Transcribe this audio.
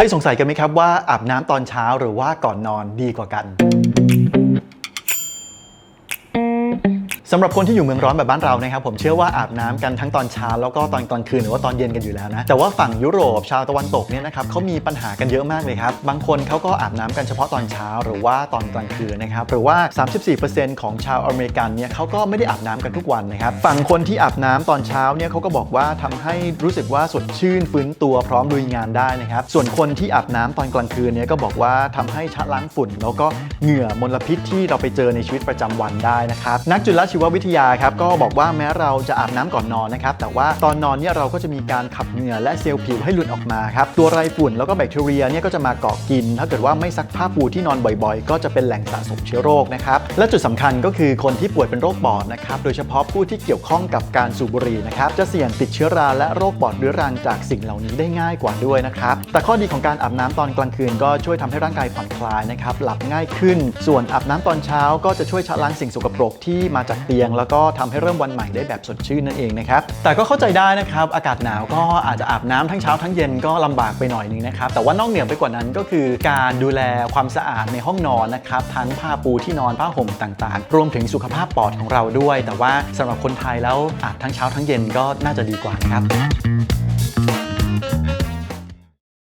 เคยสงสัยกันไหมครับว่าอาบน้ำตอนเช้าหรือว่าก่อนนอนดีกว่ากัน สำหรับคนที่อยู่เมืองร้อนแบบบ้านเรานะครับผมเชื่อว่าอาบน้ำกันทั้งตอนเช้าแล้วก็ตอนกลางคืนหรือว่าตอนเย็นกันอยู่แล้วนะแต่ว่าฝั่งยุโรปชาวตะวันตกเนี่ยนะครับเขามีปัญหากันเยอะมากเลยครับบางคนเขาก็อาบน้ำกันเฉพาะตอนเช้าหรือว่าตอนกลางคืนนะครับหรือว่า 34%ของชาวอเมริกันเนี่ยเขาก็ไม่ได้อาบน้ำกันทุกวันนะครับฝั่งคนที่อาบน้ำตอนเช้าเนี่ยเขาก็บอกว่าทำให้รู้สึกว่าสดชื่นฟื้นตัวพร้อมลุยงานได้นะครับส่วนคนที่อาบน้ำตอนกลางคืนเนี่ยก็บอกว่าทำให้ชะล้างฝุ่น แล้วก็เหงื่อมลพิษที่เราไปเจอในชีวิตประจำวันได้นะครับนักจุลชีววิทยาครับก็บอกว่าแม้เราจะอาบน้ำก่อนนอนนะครับแต่ว่าตอนนอนเนี่ยเราก็จะมีการขับเหงื่อและเซลล์ผิวให้หลุดออกมาครับตัวไรฝุ่นแล้วก็แบคทีเรียเนี่ยก็จะมาเกาะกิน ถ้าเกิดว่าไม่ซักผ้าปูที่นอนบ่อยๆ ก็จะเป็นแหล่งสะสมเชื้อโรคนะครับและจุดสำคัญก็คือคนที่ป่วยเป็นโรคปอดนะครับโดยเฉพาะผู้ที่เกี่ยวข้องกับการสูบบุหรี่นะครับจะเสี่ยงติดเชื้อราและโรคปอดเรื้อรังจากสิ่งเหล่านี้ได้ง่ายกว่าด้วยนะครับแต่ข้อดีของการอาบน้ำตอนกลางคืน ก็ช่วยทำให้ร่างกายผ่อนคลายนะครับหลับง่ายขึ้น ส่วนอาบน้ำตอนเช้าก็จะช่วยชะล้างสิ่งสกปรกที่มาจากเตียง แล้วก็ทำให้เริ่มวันใหม่ได้แบบสดชื่นนั่นเองนะครับแต่ก็เข้าใจได้นะครับอากาศหนาวก็อาจจะอาบน้ำทั้งเช้าทั้งเย็นก็ลำบากไปหน่อยนึงนะครับแต่ว่านอกเหนือไปกว่านั้นก็คือ การดูแลความสะอาดในห้องนอนนะครับทั้งผ้าปูที่นอนผ้าห่มต่างๆ รวมถึงสุขภาพปอดของเราด้วย แต่ว่าสำหรับคนไทยแล้วอาบทั้งเช้าทั้งเย็นก็น่าจะดีกว่านะครับ